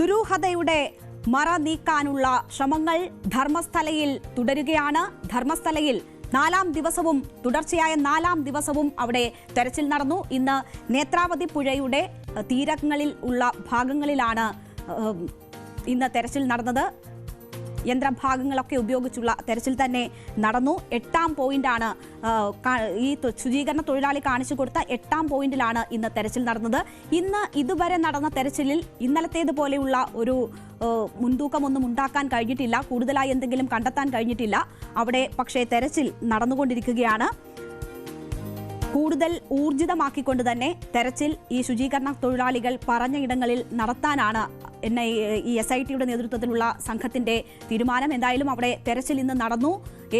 ദുരൂഹതയുടെ മറ നീക്കാനുള്ള ശ്രമങ്ങൾ ധർമ്മസ്ഥലയിൽ തുടരുകയാണ്. ധർമ്മസ്ഥലയിൽ നാലാം ദിവസവും തുടർച്ചയായ നാലാം ദിവസവും അവിടെ തെരച്ചിൽ നടന്നു. ഇന്ന് നേത്രാവതി പുഴയുടെ തീരങ്ങളിൽ ഉള്ള ഭാഗങ്ങളിലാണ് ഇന്ന് തെരച്ചിൽ നടന്നത്. യന്ത്രഭാഗങ്ങളൊക്കെ ഉപയോഗിച്ചുള്ള തെരച്ചിൽ തന്നെ നടന്നു. എട്ടാം പോയിന്റാണ് ഈ ശുചീകരണ തൊഴിലാളി കാണിച്ചു കൊടുത്ത എട്ടാം പോയിന്റിലാണ് ഇന്ന് തെരച്ചിൽ നടന്നത്. ഇന്ന് ഇതുവരെ നടന്ന തെരച്ചിലിൽ ഇന്നലത്തേതുപോലെയുള്ള ഒരു മുൻതൂക്കമൊന്നും ഉണ്ടാക്കാൻ കഴിഞ്ഞിട്ടില്ല. കൂടുതലായി എന്തെങ്കിലും കണ്ടെത്താൻ കഴിഞ്ഞിട്ടില്ല. അവിടെ പക്ഷേ തെരച്ചിൽ നടന്നുകൊണ്ടിരിക്കുകയാണ്. കൂടുതൽ ഊർജിതമാക്കിക്കൊണ്ട് തന്നെ തെരച്ചിൽ ഈ ശുചീകരണ തൊഴിലാളികൾ പറഞ്ഞ ഇടങ്ങളിൽ നടത്താനാണ് എൻ ഐ ഈ എസ് ഐ ടിയുടെ നേതൃത്വത്തിലുള്ള സംഘത്തിന്റെ തീരുമാനം. എന്തായാലും അവിടെ തെരച്ചിൽ ഇന്ന് നടന്നു.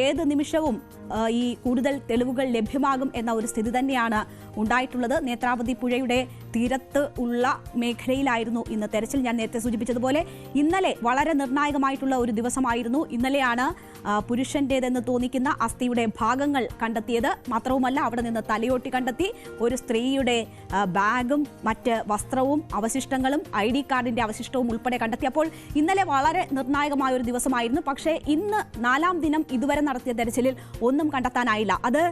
ഏത് നിമിഷവും ഈ കൂടുതൽ തെളിവുകൾ ലഭ്യമാകും എന്ന ഒരു സ്ഥിതി തന്നെയാണ് ഉണ്ടായിട്ടുള്ളത്. നേത്രാവതി പുഴയുടെ തീരത്ത് ഉള്ള മേഖലയിലായിരുന്നു ഇന്ന് തെരച്ചിൽ. ഞാൻ നേരത്തെ സൂചിപ്പിച്ചതുപോലെ ഇന്നലെ വളരെ നിർണായകമായിട്ടുള്ള ഒരു ദിവസമായിരുന്നു. ഇന്നലെയാണ് പുരുഷന്റേതെന്ന് തോന്നിക്കുന്ന അസ്ഥിയുടെ ഭാഗങ്ങൾ കണ്ടെത്തിയത്. മാത്രവുമല്ല അവിടെ നിന്ന് തലയോട്ടി കണ്ടെത്തി ഒരു സ്ത്രീയുടെ ബാഗും മറ്റ് വസ്ത്രവും അവശിഷ്ടങ്ങളും ഐ ഡി കാർഡിന്റെ അവശിഷ്ടവും ഉൾപ്പെടെ കണ്ടെത്തി. അപ്പോൾ ഇന്നലെ വളരെ നിർണായകമായ ഒരു ദിവസമായിരുന്നു. പക്ഷേ ഇന്ന് നാലാം ദിനം ഇതുവരെ നടത്തിയ തെരച്ചിലിൽ ഒന്നും കണ്ടെത്താനായില്ല. അത്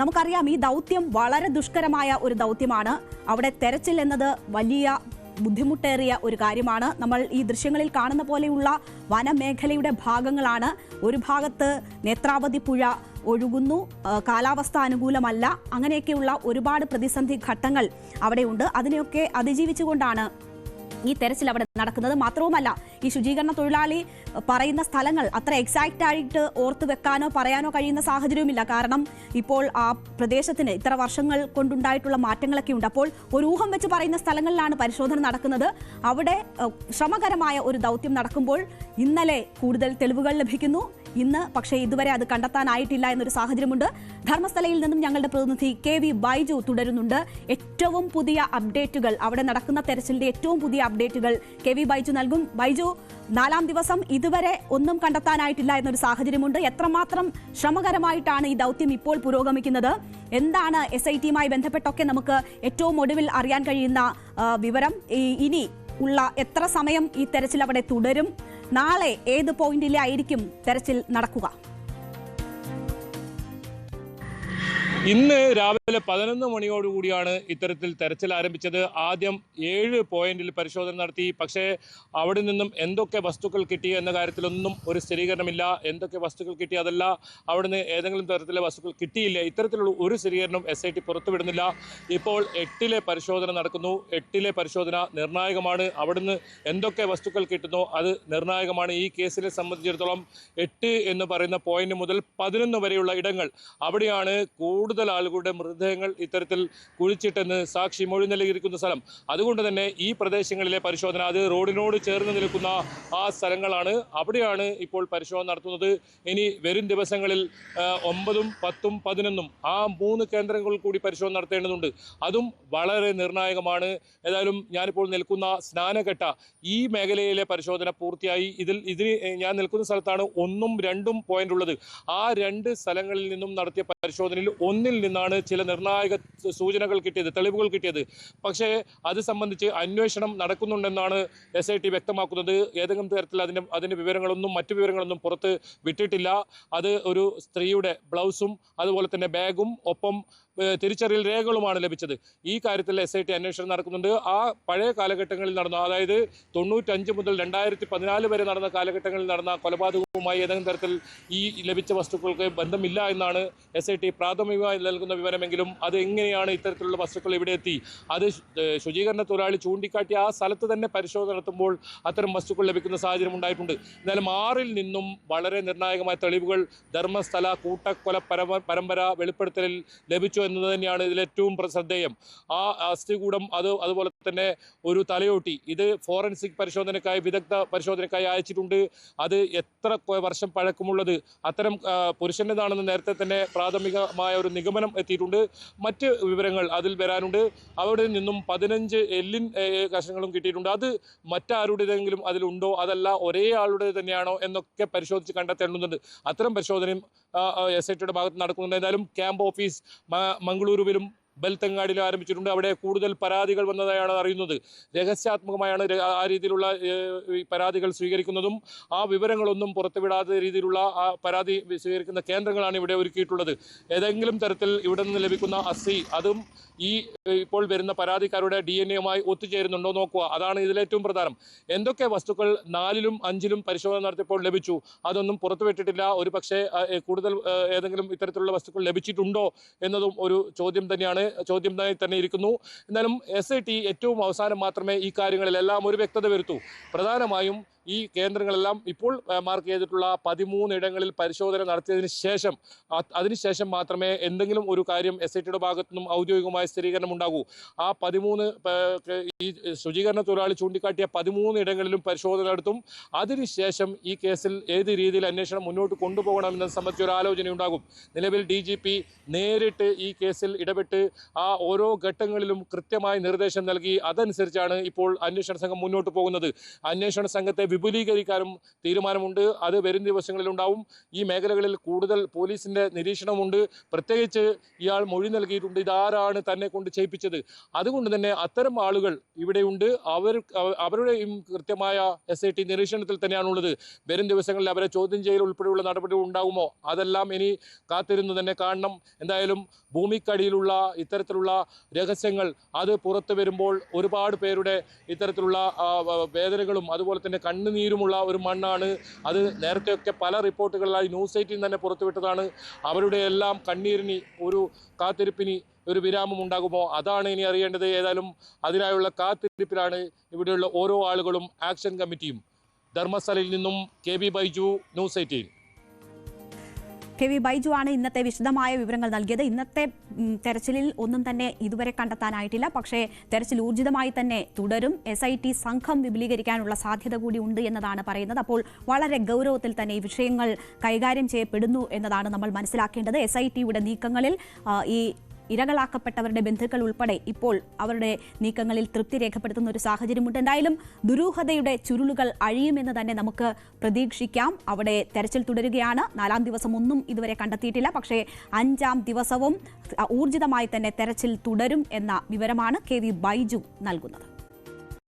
നമുക്കറിയാം ഈ ദൗത്യം വളരെ ദുഷ്കരമായ ഒരു ദൗത്യമാണ്. അവിടെ തെരച്ചിൽ എന്നത് വലിയ ബുദ്ധിമുട്ടേറിയ ഒരു കാര്യമാണ്. നമ്മൾ ഈ ദൃശ്യങ്ങളിൽ കാണുന്ന പോലെയുള്ള വനമേഖലയുടെ ഭാഗങ്ങളാണ്. ഒരു ഭാഗത്ത് നേത്രാവതി പുഴ ഒഴുകുന്നു. കാലാവസ്ഥ അനുകൂലമല്ല. അങ്ങനെയൊക്കെയുള്ള ഒരുപാട് പ്രതിസന്ധി ഘട്ടങ്ങൾ അവിടെയുണ്ട്. അതിനെയൊക്കെ അതിജീവിച്ചുകൊണ്ടാണ് ഈ തെരച്ചിൽ അവിടെ നടക്കുന്നത് മാത്രവുമല്ല ഈ ശുചീകരണ തൊഴിലാളി പറയുന്ന സ്ഥലങ്ങൾ അത്ര എക്സാക്റ്റ് ആയിട്ട് ഓർത്തു വെക്കാനോ പറയാനോ കഴിയുന്ന സാഹചര്യവുമില്ല. കാരണം ഇപ്പോൾ ആ പ്രദേശത്തിന് ഇത്ര വർഷങ്ങൾ കൊണ്ടുണ്ടായിട്ടുള്ള മാറ്റങ്ങളൊക്കെ ഉണ്ട്. അപ്പോൾ ഒരു ഊഹം വെച്ച് പറയുന്ന സ്ഥലങ്ങളിലാണ് പരിശോധന നടക്കുന്നത്. അവിടെ ശ്രമകരമായ ഒരു ദൗത്യം നടക്കുമ്പോൾ ഇന്നലെ കൂടുതൽ തെളിവുകൾ ലഭിക്കുന്നു. ഇന്ന് പക്ഷേ ഇതുവരെ അത് കണ്ടെത്താനായിട്ടില്ല എന്നൊരു സാഹചര്യമുണ്ട്. ധർമ്മസ്ഥലയിൽ നിന്നും ഞങ്ങളുടെ പ്രതിനിധി കെ വി ബൈജു തുടരുന്നുണ്ട്. ഏറ്റവും പുതിയ അപ്ഡേറ്റുകൾ അവിടെ നടക്കുന്ന തെരച്ചിലിന്റെ ഏറ്റവും പുതിയ അപ്ഡേറ്റുകൾ കെ വി ബൈജു നൽകും. ബൈജു നാലാം ദിവസം ഇതുവരെ ഒന്നും കണ്ടെത്താനായിട്ടില്ല എന്നൊരു സാഹചര്യമുണ്ട്. എത്രമാത്രം ശ്രമകരമായിട്ടാണ് ഈ ദൗത്യം ഇപ്പോൾ പുരോഗമിക്കുന്നത്? എന്താണ് എസ് ഐ ടിയുമായി ബന്ധപ്പെട്ടൊക്കെ നമുക്ക് ഏറ്റവും ഒടുവിൽ അറിയാൻ കഴിയുന്ന വിവരം? ഇനി ഉള്ള എത്ര സമയം ഈ തെരച്ചിൽ അവിടെ തുടരും? നാളെ ഏത് പോയിന്റിലായിരിക്കും തെരച്ചിൽ നടക്കുക? ഇന്ന് രാവിലെ പതിനൊന്ന് മണിയോടുകൂടിയാണ് ഇത്തരത്തിൽ തെരച്ചിൽ ആരംഭിച്ചത്. ആദ്യം ഏഴ് പോയിന്റിൽ പരിശോധന നടത്തി. പക്ഷേ അവിടെ നിന്നും എന്തൊക്കെ വസ്തുക്കൾ കിട്ടി എന്ന കാര്യത്തിലൊന്നും ഒരു സ്ഥിരീകരണമില്ല. എന്തൊക്കെ വസ്തുക്കൾ കിട്ടി അതല്ല അവിടുന്ന് ഏതെങ്കിലും തരത്തിലെ വസ്തുക്കൾ കിട്ടിയില്ല. ഇത്തരത്തിലുള്ള ഒരു സ്ഥിരീകരണം എസ് ഐ ടി പുറത്തുവിടുന്നില്ല. ഇപ്പോൾ എട്ടിലെ പരിശോധന നടക്കുന്നു. എട്ടിലെ പരിശോധന നിർണായകമാണ്. അവിടുന്ന് എന്തൊക്കെ വസ്തുക്കൾ കിട്ടുന്നോ അത് നിർണായകമാണ്. ഈ കേസിനെ സംബന്ധിച്ചിടത്തോളം എട്ട് എന്ന് പറയുന്ന പോയിന്റ് മുതൽ പതിനൊന്ന് വരെയുള്ള ഇടങ്ങൾ അവിടെയാണ് കൂടുതൽ ആളുകളുടെ മൃതദേഹങ്ങൾ ഇത്തരത്തിൽ കുഴിച്ചിട്ടെന്ന് സാക്ഷി മൊഴി നൽകിയിരിക്കുന്ന സ്ഥലം. അതുകൊണ്ട് തന്നെ ഈ പ്രദേശങ്ങളിലെ പരിശോധന അത് റോഡിനോട് ചേർന്ന് നിൽക്കുന്ന ആ സ്ഥലങ്ങളാണ്. അവിടെയാണ് ഇപ്പോൾ പരിശോധന നടത്തുന്നത്. ഇനി വരും ദിവസങ്ങളിൽ ഒമ്പതും പത്തും പതിനൊന്നും ആ മൂന്ന് കേന്ദ്രങ്ങൾ കൂടി പരിശോധന നടത്തേണ്ടതുണ്ട്. അതും വളരെ നിർണായകമാണ്. ഏതായാലും ഞാനിപ്പോൾ നിൽക്കുന്ന സ്നാനഘട്ട ഈ മേഖലയിലെ പരിശോധന പൂർത്തിയായി. ഇതിൽ ഇതിന് ഞാൻ നിൽക്കുന്ന സ്ഥലത്താണ് ഒന്നും രണ്ടും പോയിന്റ് ഉള്ളത്. ആ രണ്ട് സ്ഥലങ്ങളിൽ നിന്നും നടത്തിയ പരിശോധനയിൽ ഒന്നിൽ നിന്നാണ് ചില നിർണായക സൂചനകൾ കിട്ടിയത് തെളിവുകൾ കിട്ടിയത്. പക്ഷേ അത് സംബന്ധിച്ച് അന്വേഷണം നടക്കുന്നുണ്ടെന്നാണ് എസ് ഐ ടി വ്യക്തമാക്കുന്നത്. ഏതെങ്കിലും തരത്തിൽ അതിന്റെ അതിന്റെ വിവരങ്ങളൊന്നും മറ്റു വിവരങ്ങളൊന്നും പുറത്ത് വിട്ടിട്ടില്ല. അത് ഒരു സ്ത്രീയുടെ ബ്ലൗസും അതുപോലെ തന്നെ ബാഗും ഒപ്പം തിരിച്ചറിയൽ രേഖകളുമാണ് ലഭിച്ചത്. ഈ കാര്യത്തിൽ എസ് ഐ ടി അന്വേഷണം നടക്കുന്നുണ്ട്. ആ പഴയ കാലഘട്ടങ്ങളിൽ നടന്ന അതായത് തൊണ്ണൂറ്റഞ്ച് മുതൽ രണ്ടായിരത്തി പതിനാല് വരെ നടന്ന കാലഘട്ടങ്ങളിൽ നടന്ന കൊലപാതകവുമായി ഏതെങ്കിലും തരത്തിൽ ഈ ലഭിച്ച വസ്തുക്കൾക്ക് ബന്ധമില്ല എന്നാണ് എസ് ഐ ടി പ്രാഥമികമായി നൽകുന്ന വിവരമെങ്കിലും അത് എങ്ങനെയാണ് ഇത്തരത്തിലുള്ള വസ്തുക്കൾ ഇവിടെ എത്തി? അത് ശുചീകരണ തൊഴിലാളി ചൂണ്ടിക്കാട്ടി ആ സ്ഥലത്ത് തന്നെ പരിശോധന നടത്തുമ്പോൾ അത്തരം വസ്തുക്കൾ ലഭിക്കുന്ന സാഹചര്യം ഉണ്ടായിട്ടുണ്ട്. എന്നാലും ആറിൽ നിന്നും വളരെ നിർണായകമായ തെളിവുകൾ ധർമ്മസ്ഥല കൂട്ടക്കൊല പരമ പരമ്പര വെളിപ്പെടുത്തലിൽ ലഭിച്ചു എന്നത് തന്നെയാണ് ഇതിൽ ഏറ്റവും ശ്രദ്ധേയം ആ അസ്ഥികൂടം അത് അതുപോലെ തന്നെ ഒരു തലയോട്ടി. ഇത് ഫോറൻസിക് പരിശോധനയ്ക്കായി വിദഗ്ധ പരിശോധനയ്ക്കായി അയച്ചിട്ടുണ്ട്. അത് എത്ര വർഷം പഴക്കമുള്ളത് അത്തരം പുരുഷന്റെതാണെന്ന് നേരത്തെ തന്നെ പ്രാഥമികമായ ഒരു നിഗമനം എത്തിയിട്ടുണ്ട്. മറ്റ് വിവരങ്ങൾ അതിൽ വരാനുണ്ട്. അവിടെ നിന്നും പതിനഞ്ച് എല്ലിൻ കഷണങ്ങളും കിട്ടിയിട്ടുണ്ട്. അത് മറ്റാരുടേതെങ്കിലും അതിലുണ്ടോ? അതല്ല ഒരേ ആളുടെ തന്നെയാണോ എന്നൊക്കെ പരിശോധിച്ച് കണ്ടെത്തേണ്ടതുണ്ട്. അത്തരം പരിശോധനയും എസ് ഐ ടിയുടെ ഭാഗത്ത് നടക്കുന്നുണ്ട്. ഏതായാലും ക്യാമ്പ് ഓഫീസ് മംഗളൂരുവിലും ബൽത്തങ്ങാടിലും ആരംഭിച്ചിട്ടുണ്ട്. അവിടെ കൂടുതൽ പരാതികൾ വന്നതായാണ് അറിയുന്നത്. രഹസ്യാത്മകമായാണ് ആ രീതിയിലുള്ള പരാതികൾ സ്വീകരിക്കുന്നതും ആ വിവരങ്ങളൊന്നും പുറത്തുവിടാത്ത രീതിയിലുള്ള ആ പരാതി സ്വീകരിക്കുന്ന കേന്ദ്രങ്ങളാണ് ഇവിടെ ഒരുക്കിയിട്ടുള്ളത്. ഏതെങ്കിലും തരത്തിൽ ഇവിടെ നിന്ന് ലഭിക്കുന്ന അസി അതും ഈ ഇപ്പോൾ വരുന്ന പരാതിക്കാരുടെ ഡി എൻ എയുമായി ഒത്തുചേരുന്നുണ്ടോ നോക്കുക. അതാണ് ഇതിലേറ്റവും പ്രധാനം. എന്തൊക്കെ വസ്തുക്കൾ നാലിലും അഞ്ചിലും പരിശോധന നടത്തിയപ്പോൾ ലഭിച്ചു? അതൊന്നും പുറത്തുവിട്ടിട്ടില്ല. ഒരു പക്ഷേ കൂടുതൽ ഏതെങ്കിലും ഇത്തരത്തിലുള്ള വസ്തുക്കൾ ലഭിച്ചിട്ടുണ്ടോ എന്നതും ഒരു ചോദ്യം തന്നെയാണ്. ചോദ്യം തന്നെ ഇരിക്കുന്നു. എന്നാലും എസ് ഏറ്റവും അവസാനം മാത്രമേ ഈ കാര്യങ്ങളിലെല്ലാം ഒരു വ്യക്തത വരുത്തൂ. പ്രധാനമായും ഈ കേന്ദ്രങ്ങളെല്ലാം ഇപ്പോൾ മാർക്ക് ചെയ്തിട്ടുള്ള പതിമൂന്ന് ഇടങ്ങളിൽ പരിശോധന നടത്തിയതിന് ശേഷം അതിനുശേഷം മാത്രമേ എന്തെങ്കിലും ഒരു കാര്യം എസ് ഐ ടിയുടെ ഭാഗത്തു നിന്നും ഔദ്യോഗികമായ സ്ഥിരീകരണം ഉണ്ടാകൂ. ആ പതിമൂന്ന് ഈ ശുചീകരണ തൊഴിലാളി ചൂണ്ടിക്കാട്ടിയ പതിമൂന്ന് ഇടങ്ങളിലും പരിശോധന നടത്തും. അതിനുശേഷം ഈ കേസിൽ ഏത് രീതിയിൽ അന്വേഷണം മുന്നോട്ട് കൊണ്ടുപോകണം എന്നത് സംബന്ധിച്ച് ഒരു ആലോചന ഉണ്ടാകും നിലവിൽ ഡി ജി പി നേരിട്ട് ഈ കേസിൽ ഇടപെട്ട് ആ ഓരോ ഘട്ടങ്ങളിലും കൃത്യമായ നിർദ്ദേശം നൽകി അതനുസരിച്ചാണ് ഇപ്പോൾ അന്വേഷണ സംഘം മുന്നോട്ട് പോകുന്നത്. അന്വേഷണ സംഘത്തെ വിപുലീകരിക്കാനും തീരുമാനമുണ്ട്. അത് വരും ദിവസങ്ങളിൽ ഉണ്ടാവും ഈ മേഖലകളിൽ കൂടുതൽ പോലീസിന്റെ നിരീക്ഷണമുണ്ട്. പ്രത്യേകിച്ച് ഇയാൾ മൊഴി നൽകിയിട്ടുണ്ട്. ഇതാരാണ് തന്നെ കൊണ്ട് ചെയ്യിപ്പിച്ചത്? അതുകൊണ്ട് തന്നെ അത്തരം ആളുകൾ ഇവിടെയുണ്ട്. അവർ അവരുടെയും കൃത്യമായ എസ് ഐ ടി നിരീക്ഷണത്തിൽ തന്നെയാണുള്ളത്. വരും ദിവസങ്ങളിൽ അവരെ ചോദ്യം ചെയ്യൽ ഉൾപ്പെടെയുള്ള നടപടികൾ ഉണ്ടാകുമോ അതെല്ലാം ഇനി കാത്തിരുന്നു തന്നെ കാണണം. എന്തായാലും ഭൂമിക്കടിയിലുള്ള ഇത്തരത്തിലുള്ള രഹസ്യങ്ങൾ അത് പുറത്തു വരുമ്പോൾ ഒരുപാട് പേരുടെ ഇത്തരത്തിലുള്ള വേദനകളും അതുപോലെ തന്നെ കണ്ണുനീരുമുള്ള ഒരു മണ്ണാണ്. അത് നേരത്തെയൊക്കെ പല റിപ്പോർട്ടുകളിലായി ന്യൂസ് എയ്റ്റീൻ തന്നെ പുറത്തുവിട്ടതാണ്. അവരുടെ എല്ലാം കണ്ണീരിന് ഒരു കാത്തിരിപ്പിന് ഒരു വിരാമം ഉണ്ടാകുമോ? അതാണ് ഇനി അറിയേണ്ടത്. ഏതായാലും അതിനായുള്ള കാത്തിരിപ്പിലാണ് ഇവിടെയുള്ള ഓരോ ആളുകളും ആക്ഷൻ കമ്മിറ്റിയും ധർമ്മസ്ഥലയിൽ നിന്നും K B Baiju news eighteen K V Baiju ആണ് ഇന്നത്തെ വിശദമായ വിവരങ്ങൾ നൽകിയത്. ഇന്നത്തെ തെരച്ചിലിൽ ഒന്നും തന്നെ ഇതുവരെ കണ്ടെത്താനായിട്ടില്ല. പക്ഷേ തെരച്ചിൽ ഊർജിതമായി തന്നെ തുടരും. എസ് സംഘം വിപുലീകരിക്കാനുള്ള സാധ്യത കൂടി ഉണ്ട് എന്നതാണ് പറയുന്നത്. അപ്പോൾ വളരെ ഗൗരവത്തിൽ തന്നെ ഈ വിഷയങ്ങൾ കൈകാര്യം ചെയ്യപ്പെടുന്നു എന്നതാണ് നമ്മൾ മനസ്സിലാക്കേണ്ടത്. എസ് ഐ ടിയുടെ നീക്കങ്ങളിൽ ഈ ഇരകളാക്കപ്പെട്ടവരുടെ ബന്ധുക്കൾ ഉൾപ്പെടെ ഇപ്പോൾ അവരുടെ നീക്കങ്ങളിൽ തൃപ്തി രേഖപ്പെടുത്തുന്ന ഒരു സാഹചര്യമുണ്ട്. എന്തായാലും ദുരൂഹതയുടെ ചുരുളുകൾ അഴിയുമെന്ന് തന്നെ നമുക്ക് പ്രതീക്ഷിക്കാം. അവിടെ തെരച്ചിൽ തുടരുകയാണ്. നാലാം ദിവസം ഒന്നും ഇതുവരെ കണ്ടെത്തിയിട്ടില്ല. പക്ഷേ അഞ്ചാം ദിവസവും ഊർജിതമായി തന്നെ തെരച്ചിൽ തുടരും എന്ന വിവരമാണ് കെ വി ബൈജു നൽകുന്നത്.